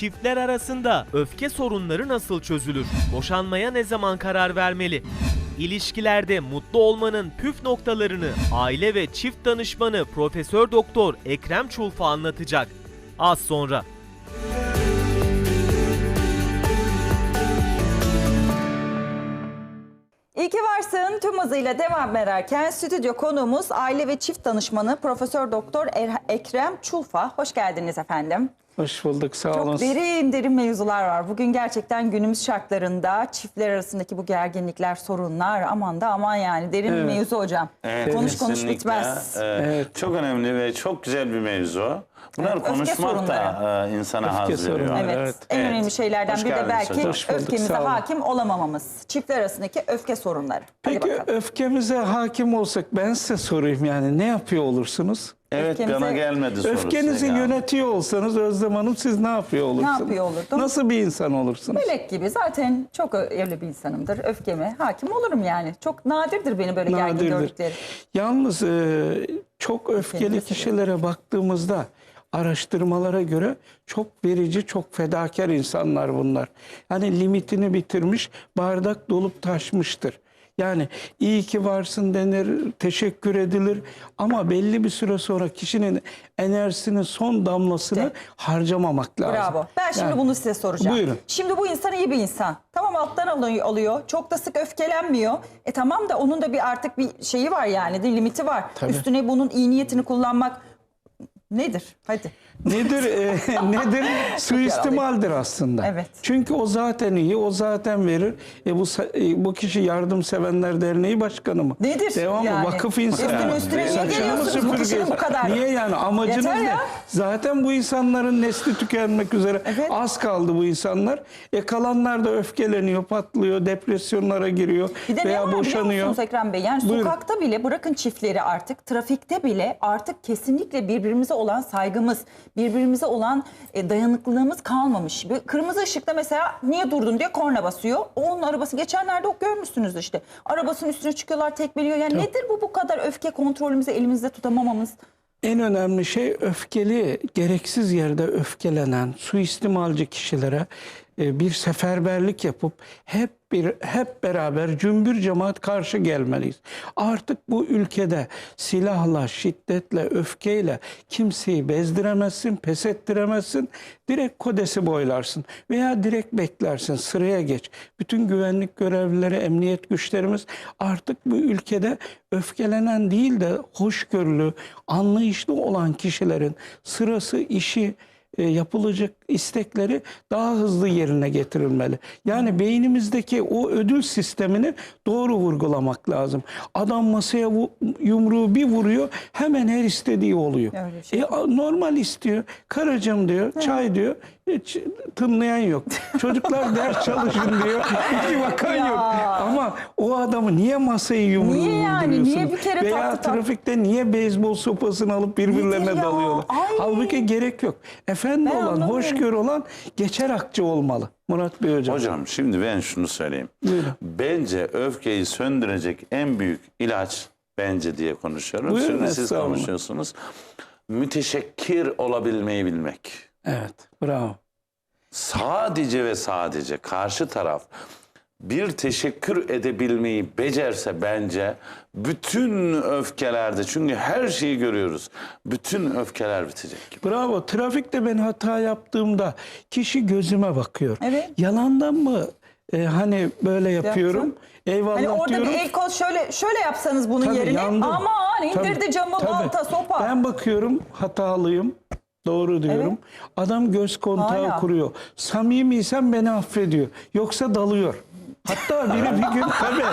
Çiftler arasında öfke sorunları nasıl çözülür? Boşanmaya ne zaman karar vermeli? İlişkilerde mutlu olmanın püf noktalarını aile ve çift danışmanı Profesör Doktor Ekrem Çulfa anlatacak. Az sonra. İyi ki varsın tüm hızıyla devam ederken stüdyo konuğumuz aile ve çift danışmanı Profesör Doktor Er- Ekrem Çulfa. Hoş geldiniz efendim. Hoş bulduk sağ olun. Çok derin derin mevzular var. Bugün gerçekten günümüz şartlarında çiftler arasındaki bu gerginlikler, sorunlar aman da aman yani derin bir mevzu hocam. Evet, konuş konuş bitmez. Ee, Evet. Çok önemli ve çok güzel bir mevzu. Bunlar Evet, konuşmak da e, insana Öfke haz veriyor. sorunları. Evet. Evet. En Evet. önemli şeylerden Hoş bir de belki bulduk, öfkemize hakim olamamamız. Çiftler arasındaki öfke sorunları. Peki öfkemize hakim olsak ben size sorayım yani ne yapıyor olursunuz? Evet Öfkemize- bana gelmedi sorusu. Öfkenizi ya. yönetiyor olsanız Özlem Hanım siz ne yapıyor olursunuz? yapıyor olurdum? Nasıl bir insan olursunuz? Melek gibi zaten çok öyle bir insanımdır. Öfkeme hakim olurum yani. Çok nadirdir beni böyle gergin Nadirdir. gördüklerim. Yalnız e, çok öfkeli kişilere baktığımızda araştırmalara göre çok verici, çok fedakar insanlar bunlar. Yani limitini bitirmiş, bardak dolup taşmıştır. Yani iyi ki varsın denir, teşekkür edilir ama belli bir süre sonra kişinin enerjisinin son damlasını İşte. harcamamak lazım. Bravo. Ben şimdi Yani- bunu size soracağım. Buyurun. Şimdi bu insan iyi bir insan. Tamam alttan alıyor, alıyor. Çok da sık öfkelenmiyor. E tamam da onun da bir artık bir şeyi var yani. De, limiti var. Tabii. Üstüne bunun iyi niyetini kullanmak nedir? Hadi. Nedir? e, nedir? Suistimaldir aslında. Evet. Çünkü o zaten iyi, o zaten verir. E bu e, bu kişi Yardımsevenler Derneği Başkanı mı? Nedir Devam yani? mı? Vakıf insanı. Üstüne üstüne niye geliyorsunuz bu kişinin bu kadar? Niye yani? Amacınız Yeter ne? ya. Zaten bu insanların nesli tükenmek üzere. Evet. Az kaldı bu insanlar. E kalanlar da öfkeleniyor, patlıyor, depresyonlara giriyor Bir de ne veya var biliyor boşanıyor. musunuz Ekrem Bey? Yani Buyurun. sokakta bile bırakın çiftleri artık, trafikte bile artık kesinlikle birbirimize olan saygımız, birbirimize olan e, dayanıklılığımız kalmamış. Bir kırmızı ışıkta mesela niye durdun diye korna basıyor. O onun arabası geçenlerde o görmüşsünüz işte. Arabasının üstüne çıkıyorlar, tekmeliyor. Yani nedir bu bu kadar öfke kontrolümüzü elimizde tutamamamız? En önemli şey öfkeli, gereksiz yerde öfkelenen, suistimalci kişilere bir seferberlik yapıp hep bir hep beraber cümbür cemaat karşı gelmeliyiz. Artık bu ülkede silahla, şiddetle, öfkeyle kimseyi bezdiremezsin, pes ettiremezsin. Direkt kodesi boylarsın veya direkt beklersin, sıraya geç. Bütün güvenlik görevlileri, emniyet güçlerimiz artık bu ülkede öfkelenen değil de hoşgörülü, anlayışlı olan kişilerin sırası, işi, e, yapılacak istekleri daha hızlı yerine getirilmeli. Yani beynimizdeki o ödül sistemini doğru vurgulamak lazım. Adam masaya yumruğu bir vuruyor hemen her istediği oluyor. Şey E, normal istiyor. Karıcığım diyor, çay diyor. Hiç tınlayan yok. Çocuklar ders çalışın diyor. Hiç bakan yok. Ama o adamı niye masayı yumruğu Niye yani? Niye bir kere Veya taktı tak- trafikte niye beyzbol sopasını alıp birbirlerine ya? dalıyorlar? Ay. Halbuki gerek yok. Efendi Ben olan, anlamıyorum. Hoşgörü olan geçer akçe olmalı. Murat Bey hocam. Hocam şimdi ben şunu söyleyeyim. Buyurun. Bence öfkeyi söndürecek en büyük ilaç bence diye konuşuyorum. Buyurun, Şimdi siz konuşuyorsunuz. Müteşekkir olabilmeyi bilmek. Evet, bravo. sadece ve sadece karşı taraf bir teşekkür edebilmeyi becerse bence bütün öfkelerde çünkü her şeyi görüyoruz. Bütün öfkeler bitecek. Bravo. Trafikte ben hata yaptığımda kişi gözüme bakıyor. Evet. Yalandan mı e, hani böyle yapıyorum? Yaptın. Eyvallah Hani orada diyorum. bir el kol şöyle şöyle yapsanız bunun Tabii, yerine yandım. aman indirdi Tabii, camı tabii. balta sopa. Ben bakıyorum hatalıyım. Doğru diyorum. Adam göz kontağı Hala. kuruyor. Samimiysen beni affediyor. Yoksa dalıyor. Hatta biri bir gün tabii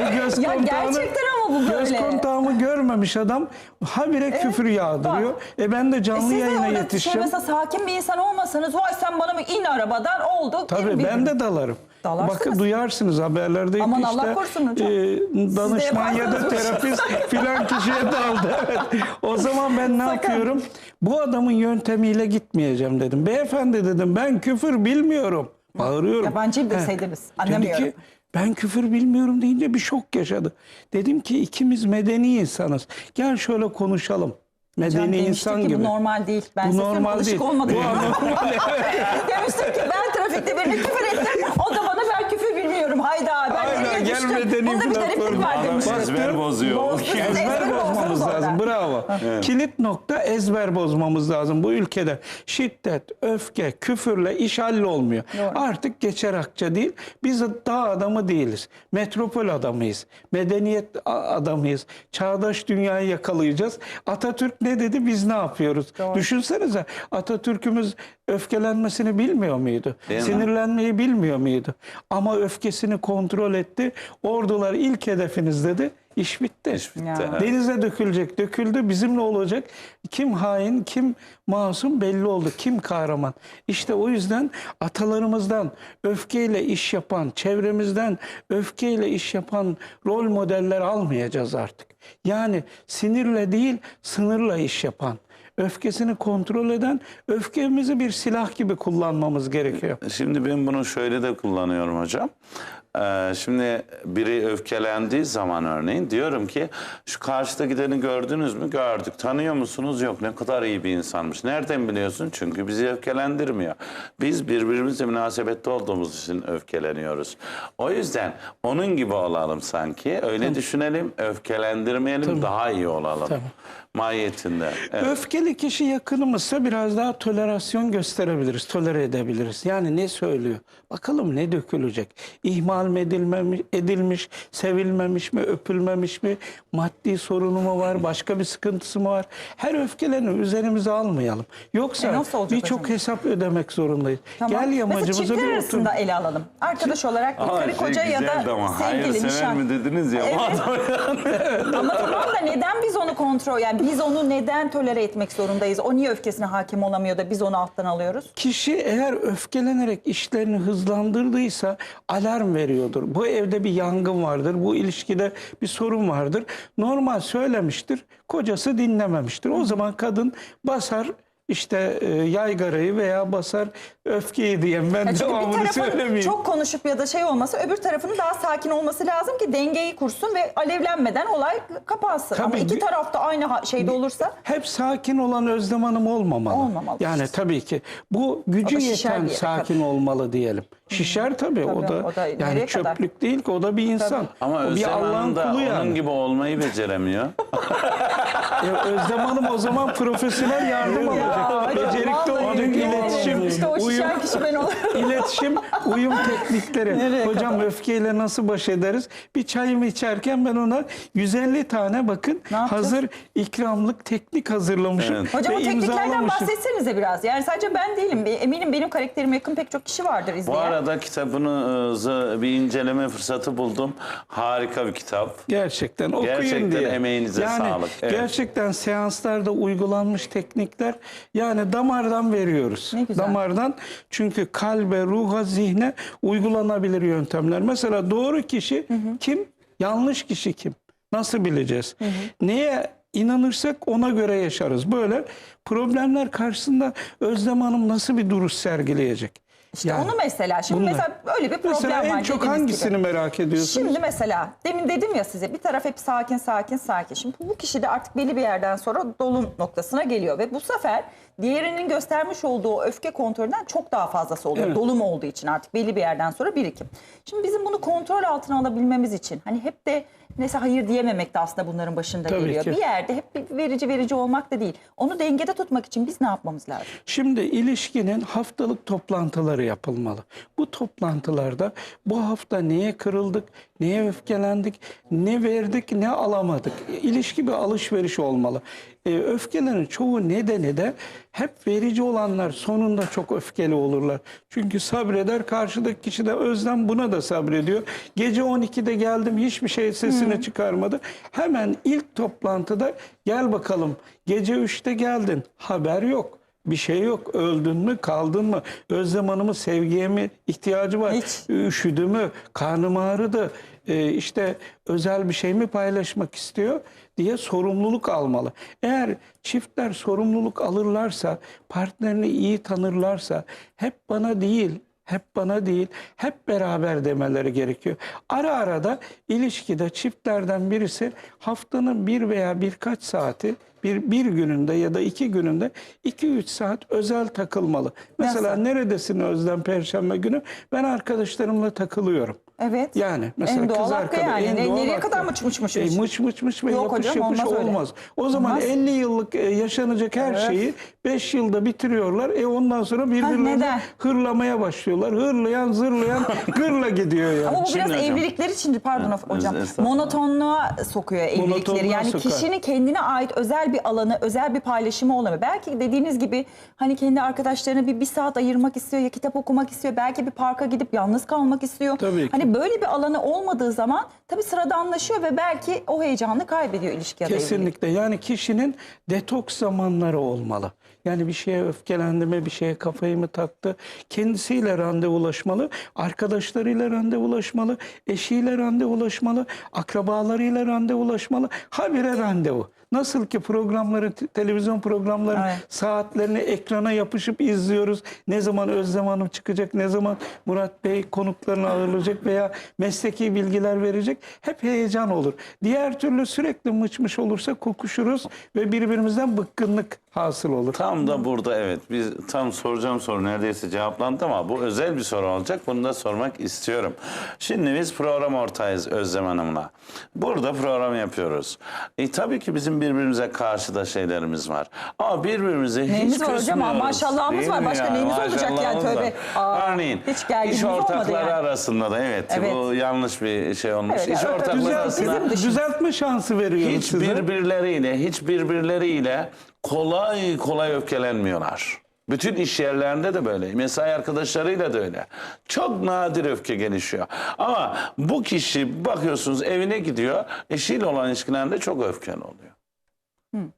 bu göz Ya kontağını gerçekten ama bu göz böyle. kontağımı görmemiş adam habire küfür yağdırıyor. E ben de E canlı siz de yayına orada şey yetişeceğim. mesela sakin bir insan olmasanız vay sen bana mı in arabadan oldu. Tabii in ben de dalarım. Dalarsınız. Bakın duyarsınız haberlerde Aman işte Allah korusun hocam. e, danışman ya da yaparsınız. terapist filan kişiye daldı. Evet. O zaman ben ne yapıyorum? Bu adamın yöntemiyle gitmeyeceğim dedim. Beyefendi dedim ben küfür bilmiyorum. Bağırıyorum. Yabancıyım He. deseydiniz. Dedi Anlamıyorum. ki ben küfür bilmiyorum deyince bir şok yaşadı. Dedim ki ikimiz medeni insanız. Gel şöyle konuşalım. medeni demişti insan ki gibi. bu normal değil. Ben Bu normal alışık değil. olmadık. Bu anormal. Demiştim ki ben trafikte birine küfür ettim. O da bana ben küfür bilmiyorum. Hayda ben Hayda, nereye gel düştüm. medeni Bunda bir gariplik var demiştim. ezber bozuyor. Bozdu, ezber ezberi bozmamız bozdunuz orada. Bravo. Kilit nokta ezber bozmamız lazım. Bu ülkede şiddet, öfke, küfürle iş hallolmuyor. Doğru. Artık geçer akça değil. Biz dağ adamı değiliz. Metropol adamıyız. Medeniyet adamıyız. Çağdaş dünyayı yakalayacağız. Atatürk ne dedi biz ne yapıyoruz? Doğru. Düşünsenize Atatürk'ümüz öfkelenmesini bilmiyor muydu? Değil mi? Sinirlenmeyi bilmiyor muydu? Ama öfkesini kontrol etti. Ordular ilk hedefiniz dedi. İş bitti. İş bitti, Ya. evet. Denize dökülecek, döküldü. Bizimle olacak. Kim hain, kim masum belli oldu. Kim kahraman. İşte o yüzden atalarımızdan öfkeyle iş yapan, çevremizden öfkeyle iş yapan rol modeller almayacağız artık. Yani sinirle değil, sınırla iş yapan, öfkesini kontrol eden, öfkemizi bir silah gibi kullanmamız gerekiyor. Şimdi ben bunu şöyle de kullanıyorum hocam. Ee, şimdi biri öfkelendiği zaman örneğin diyorum ki şu karşıda gideni gördünüz mü? Gördük. Tanıyor musunuz? Yok. Ne kadar iyi bir insanmış. Nereden biliyorsun? Çünkü bizi öfkelendirmiyor. Biz birbirimizle münasebette olduğumuz için öfkeleniyoruz. O yüzden onun gibi olalım sanki. Öyle düşünelim. Öfkelendirmeyelim. Daha iyi olalım. Tabii. Mahiyetinde. Evet. Öfkeli kişi yakınımızsa biraz daha tolerasyon gösterebiliriz, tolere edebiliriz. Yani ne söylüyor? Bakalım ne dökülecek? İhmal mi edilmemiş, edilmiş, sevilmemiş mi, öpülmemiş mi? Maddi sorunu mu var, başka bir sıkıntısı mı var? Her öfkeleni üzerimize almayalım. E Yoksa olacak birçok hesap ödemek zorundayız. Tamam. Gel yamacımıza bir otur. arasında ele alalım. Arkadaş olarak bir karı şey koca ya da ama sevgili, hayır nişan. mi dediniz ya. Evet. Ama tamam da neden biz onu kontrol, yani biz onu neden tolere etmek zorundayız? O niye öfkesine hakim olamıyor da biz onu alttan alıyoruz? Kişi eğer öfkelenerek işlerini hızlandırdıysa alarm veriyordur. Bu evde bir yangın vardır, bu ilişkide bir sorun vardır. Normal söylemiştir, kocası dinlememiştir. O zaman kadın basar işte e, yaygarayı veya basar öfkeyi diyen ben Ya çünkü bir devamını tarafın söylemeyeyim. çok konuşup ya da şey olması öbür tarafının daha sakin olması lazım ki dengeyi kursun ve alevlenmeden olay kapansın. Ama Tabii iki bir- tarafta aynı ha- şeyde olursa Hep sakin olan Özlem Hanım olmamalı. Olmamalı. Yani tabii ki bu gücü şişer yeten bir yere sakin olmalı diyelim. Şişer tabii, o Tabii, da, o da yani kadar? çöplük değil ki o da bir insan. Ama o bir Özlem Allah'ın Hanım da onun yani. gibi olmayı beceremiyor. E, Özlem Hanım o zaman profesyonel yardım alacak. Becerikli ederim. iletişim, İşte o uyum, şişen kişi ben olurum. iletişim, uyum teknikleri. Nereye Hocam kadar? öfkeyle nasıl baş ederiz? Bir çayımı içerken ben ona 150 tane bakın hazır ikramlık teknik hazırlamışım. Evet. Hocam o tekniklerden bahsetsenize biraz. Yani sadece ben değilim. Eminim benim karakterime yakın pek çok kişi vardır Bu izleyen. arada kitabınızı bir inceleme fırsatı buldum. Harika bir kitap. Gerçekten okuyun Gerçekten diye. emeğinize yani sağlık. Evet. Gerçekten seanslarda uygulanmış teknikler yani damardan veriyoruz. Ne güzel. Damardan çünkü kalbe, ruha, zihne uygulanabilir yöntemler. Mesela doğru kişi kim? Yanlış kişi kim? Nasıl bileceğiz? Neye inanırsak ona göre yaşarız. Böyle problemler karşısında Özlem Hanım nasıl bir duruş sergileyecek? İşte Yani onu mesela. Şimdi bunlar. mesela böyle bir problem Mesela en var. çok dediğiniz hangisini gibi. merak ediyorsunuz? Şimdi mesela demin dedim ya size bir taraf hep sakin sakin sakin. Şimdi bu kişi de artık belli bir yerden sonra dolum noktasına geliyor ve bu sefer diğerinin göstermiş olduğu öfke kontrolünden çok daha fazlası oluyor. Evet. Dolum olduğu için artık belli bir yerden sonra birikim. Şimdi bizim bunu kontrol altına alabilmemiz için hani hep de mesela hayır diyememek de aslında bunların başında Tabii geliyor. ki. Bir yerde hep bir verici verici olmak da değil. Onu dengede tutmak için biz ne yapmamız lazım? Şimdi ilişkinin haftalık toplantıları yapılmalı. Bu toplantılarda bu hafta neye kırıldık, neye öfkelendik, ne verdik, ne alamadık. İlişki bir alışveriş olmalı. Ee, öfkelerin çoğu nedeni de hep verici olanlar sonunda çok öfkeli olurlar. Çünkü sabreder karşıdaki kişi de özlem buna da sabrediyor. Gece 12'de geldim hiçbir şey sesini çıkarmadı. Hemen ilk toplantıda gel bakalım gece 3'te geldin haber yok. Bir şey yok. Öldün mü, kaldın mı? Özlem Hanım'ın sevgiye mi ihtiyacı var? Hiç. Üşüdü mü? Karnım ağrıdı. Ee, işte özel bir şey mi paylaşmak istiyor diye sorumluluk almalı. Eğer çiftler sorumluluk alırlarsa, partnerini iyi tanırlarsa hep bana değil, hep bana değil, hep beraber demeleri gerekiyor. Ara ara da ilişkide çiftlerden birisi haftanın bir veya birkaç saati bir, bir gününde ya da iki gününde 2-3 saat özel takılmalı. Mesela Nasıl? neredesin Özlem Perşembe günü? Ben arkadaşlarımla takılıyorum. Evet. Yani mesela En doğal kız hakkı arkadaş. yani. en Ne- doğal nereye hakkı. kadar mıç mıç mıç E, mıç? mıç mıç ve Yok yapış hocam, yapış olmaz öyle. olmaz. O zaman Olmaz. 50 yıllık e, yaşanacak her Evet. şeyi 5 yılda bitiriyorlar. E ondan sonra birbirlerini neden? hırlamaya başlıyorlar. Hırlayan zırlayan gırla gidiyor yani. Ama bu Şimdi biraz hocam. evlilikler için pardon hocam estağfurullah. monotonluğa sokuyor evlilikleri. Monotonluğa Yani sokar. kişinin kendine ait özel bir alanı, özel bir paylaşımı olamıyor. Belki dediğiniz gibi hani kendi arkadaşlarına bir, bir saat ayırmak istiyor ya kitap okumak istiyor. Belki bir parka gidip yalnız kalmak istiyor. Tabii ki. Hani böyle bir alanı olmadığı zaman tabii sıradanlaşıyor ve belki o heyecanı kaybediyor ilişki ya da evlilik. Kesinlikle. Yani kişinin detoks zamanları olmalı. Yani bir şeye öfkelendi mi, bir şeye kafayı mı taktı? Kendisiyle randevulaşmalı, arkadaşlarıyla randevulaşmalı, eşiyle randevulaşmalı, akrabalarıyla randevulaşmalı. Habire randevu. Nasıl ki programları, te- televizyon programlarının Evet. saatlerini ekrana yapışıp izliyoruz. Ne zaman Özlem Hanım çıkacak, ne zaman Murat Bey konuklarını ağırlayacak veya mesleki bilgiler verecek. Hep heyecan olur. Diğer türlü sürekli mıçmış olursa kokuşuruz ve birbirimizden bıkkınlık hasıl olur. Tam da burada evet. Biz tam soracağım soru neredeyse cevaplandı ama bu özel bir soru olacak. Bunu da sormak istiyorum. Şimdi biz program ortağıyız Özlem Hanım'la. Burada program yapıyoruz. E tabii ki bizim birbirimize karşı da şeylerimiz var. Ama birbirimize hiç Neyimiz var hocam? küsmüyoruz. Maşallahımız var. Başka neyimiz olacak yani? Maşallahımız var. Tövbe. Aa, Örneğin hiç gerginliğimiz iş olmadı ortakları yani. arasında da evet, Evet. bu yanlış bir şey olmuş. Evet, iş evet, ortakları bizim- arasında bizim dışımız. Düzeltme şansı veriyoruz hiç size. birbirleriyle, hiç birbirleriyle kolay kolay öfkelenmiyorlar. Bütün iş yerlerinde de böyle. Mesai arkadaşlarıyla da öyle. Çok nadir öfke gelişiyor. Ama bu kişi bakıyorsunuz evine gidiyor. Eşiyle olan ilişkilerinde çok öfkeli oluyor.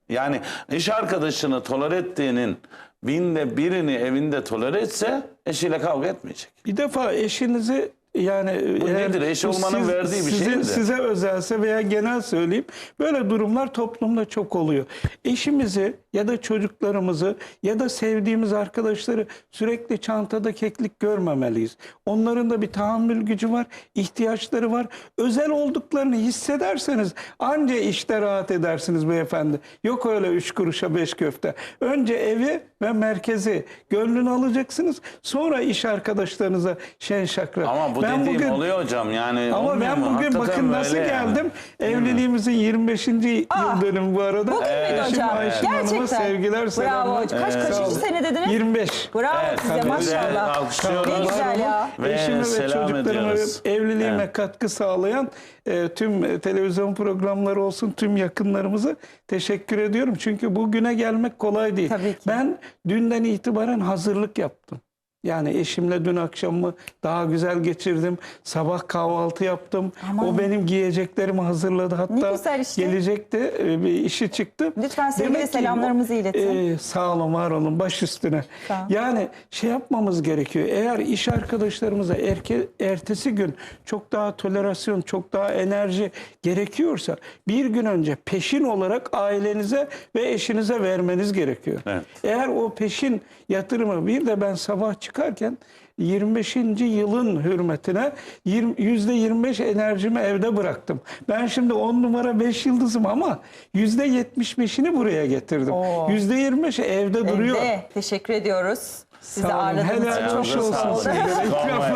Yani iş arkadaşını tolere ettiğinin binde birini evinde tolere etse eşiyle kavga etmeyecek. Bir defa eşinizi yani Bu nedir? Eş olmanın verdiği bir şey sizin- midir? Size özelse veya genel söyleyeyim böyle durumlar toplumda çok oluyor. Eşimizi ya da çocuklarımızı ya da sevdiğimiz arkadaşları sürekli çantada keklik görmemeliyiz. Onların da bir tahammül gücü var, ihtiyaçları var. Özel olduklarını hissederseniz anca işte rahat edersiniz beyefendi. Yok öyle üç kuruşa beş köfte. Önce evi ve merkezi gönlünü alacaksınız. Sonra iş arkadaşlarınıza şen şakrak. Ama bu Ben dediğim bugün- oluyor hocam. Yani ama ben bugün bakın nasıl böyle yani. geldim. Evliliğimizin 25. yıl dönümü bu arada. Bugün müydü Eşim hocam? Ayşin Gerçekten. sevgiler, Bravo. selamlar. Kaç, kaçıncı sene dediniz? 25. Bravo Evet, size maşallah. Alkışlıyoruz. Ne güzel ya. Ve Eşime ve selam çocuklarıma ediyoruz. evliliğime Evet. katkı sağlayan e, tüm e, televizyon programları olsun tüm yakınlarımıza teşekkür ediyorum. Çünkü bugüne gelmek kolay değil. Tabii ki. Ben dünden itibaren hazırlık yaptım. Yani eşimle dün akşamımı daha güzel geçirdim. Sabah kahvaltı yaptım. Aman. O benim giyeceklerimi hazırladı. Hatta güzel işte. gelecekti e, bir işi çıktı. Lütfen sevgi ve Demek ki selamlarımızı iletin. e, sağ olun, var olun, baş üstüne. Sağ. Yani şey yapmamız gerekiyor. Eğer iş arkadaşlarımıza erke, ertesi gün çok daha tolerasyon, çok daha enerji gerekiyorsa bir gün önce peşin olarak ailenize ve eşinize vermeniz gerekiyor. Evet. Eğer o peşin yatırımı bir de ben sabah çıkarken 25. yılın hürmetine 20 %25 enerjimi evde bıraktım. Ben şimdi 10 numara 5 yıldızım ama %75'ini buraya getirdim. Oo. %25 evde duruyor. Evde. Teşekkür ediyoruz. Sizi Sağ olun. ağırladığınız için Helal çok olsun mutlu olsun olsun.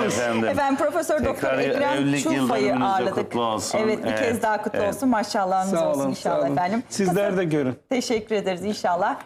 efendim. Efendim Profesör Doktor Ekrem de ağırladık. kutlu olsun. Evet bir Evet, kez daha kutlu evet. olsun. Maşallahınız Sağ olsun inşallah olun. efendim. Sizler de görün. Teşekkür ederiz inşallah.